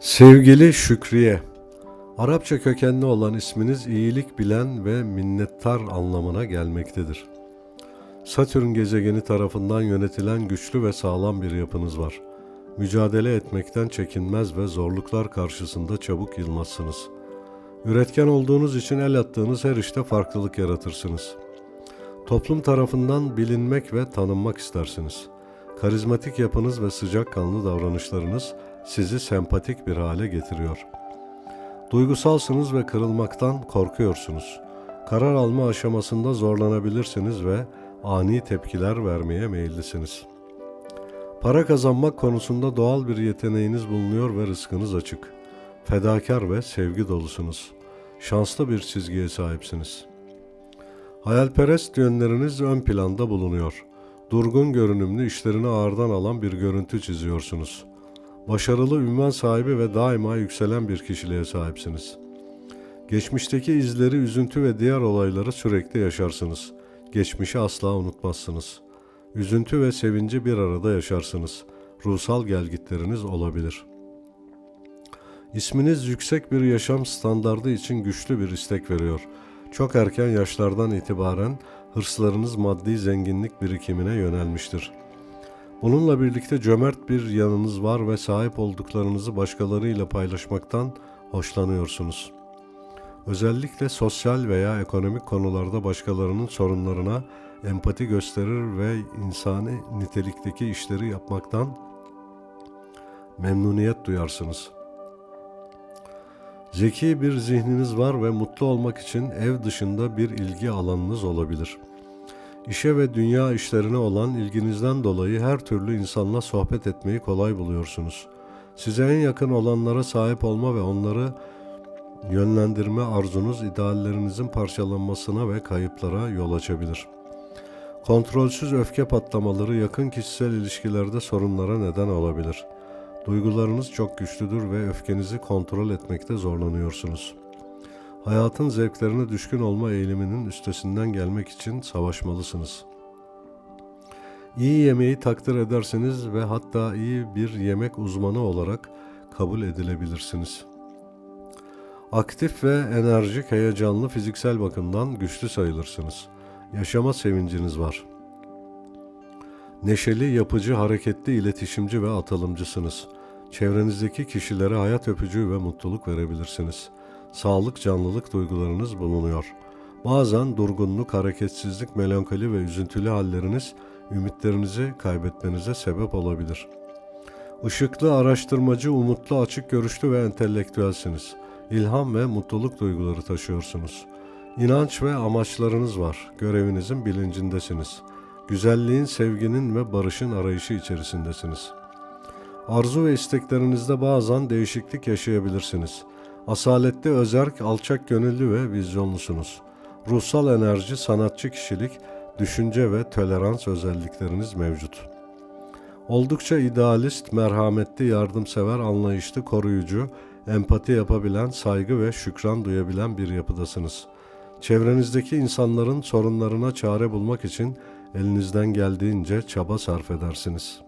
Sevgili Şükriye, Arapça kökenli olan isminiz iyilik bilen ve minnettar anlamına gelmektedir. Satürn gezegeni tarafından yönetilen güçlü ve sağlam bir yapınız var. Mücadele etmekten çekinmez ve zorluklar karşısında çabuk yılmazsınız. Üretken olduğunuz için el attığınız her işte farklılık yaratırsınız. Toplum tarafından bilinmek ve tanınmak istersiniz. Karizmatik yapınız ve sıcakkanlı davranışlarınız sizi sempatik bir hale getiriyor. Duygusalsınız ve kırılmaktan korkuyorsunuz. Karar alma aşamasında zorlanabilirsiniz ve ani tepkiler vermeye meyillisiniz. Para kazanmak konusunda doğal bir yeteneğiniz bulunuyor ve rızkınız açık. Fedakar ve sevgi dolusunuz. Şanslı bir çizgiye sahipsiniz. Hayalperest yönleriniz ön planda bulunuyor. Durgun görünümlü işlerini ağırdan alan bir görüntü çiziyorsunuz. Başarılı ünvan sahibi ve daima yükselen bir kişiliğe sahipsiniz. Geçmişteki izleri, üzüntü ve diğer olayları sürekli yaşarsınız. Geçmişi asla unutmazsınız. Üzüntü ve sevinci bir arada yaşarsınız. Ruhsal gelgitleriniz olabilir. İsminiz yüksek bir yaşam standardı için güçlü bir istek veriyor. Çok erken yaşlardan itibaren hırslarınız maddi zenginlik birikimine yönelmiştir. Bununla birlikte cömert bir yanınız var ve sahip olduklarınızı başkalarıyla paylaşmaktan hoşlanıyorsunuz. Özellikle sosyal veya ekonomik konularda başkalarının sorunlarına empati gösterir ve insani nitelikteki işleri yapmaktan memnuniyet duyarsınız. Zeki bir zihniniz var ve mutlu olmak için ev dışında bir ilgi alanınız olabilir. İşe ve dünya işlerine olan ilginizden dolayı her türlü insanla sohbet etmeyi kolay buluyorsunuz. Size en yakın olanlara sahip olma ve onları yönlendirme arzunuz ideallerinizin parçalanmasına ve kayıplara yol açabilir. Kontrolsüz öfke patlamaları yakın kişisel ilişkilerde sorunlara neden olabilir. Duygularınız çok güçlüdür ve öfkenizi kontrol etmekte zorlanıyorsunuz. Hayatın zevklerine düşkün olma eğiliminin üstesinden gelmek için savaşmalısınız. İyi yemeği takdir edersiniz ve hatta iyi bir yemek uzmanı olarak kabul edilebilirsiniz.'' Aktif ve enerjik, heyecanlı fiziksel bakımdan güçlü sayılırsınız. Yaşama sevinciniz var. Neşeli, yapıcı, hareketli, iletişimci ve atılımcısınız. Çevrenizdeki kişilere hayat öpücüğü ve mutluluk verebilirsiniz. Sağlık, canlılık duygularınız bulunuyor. Bazen durgunluk, hareketsizlik, melankoli ve üzüntülü halleriniz ümitlerinizi kaybetmenize sebep olabilir. Işıklı, araştırmacı, umutlu, açık görüşlü ve entelektüelsiniz.'' ilham ve mutluluk duyguları taşıyorsunuz. İnanç ve amaçlarınız var. Görevinizin bilincindesiniz. Güzelliğin, sevginin ve barışın arayışı içerisindesiniz. Arzu ve isteklerinizde bazen değişiklik yaşayabilirsiniz. Asaletli, özerk, alçak gönüllü ve vizyonlusunuz. Ruhsal enerji, sanatçı kişilik, düşünce ve tolerans özellikleriniz mevcut. Oldukça idealist, merhametli, yardımsever, anlayışlı, koruyucu, empati yapabilen, saygı ve şükran duyabilen bir yapıdasınız. Çevrenizdeki insanların sorunlarına çare bulmak için elinizden geldiğince çaba sarf edersiniz.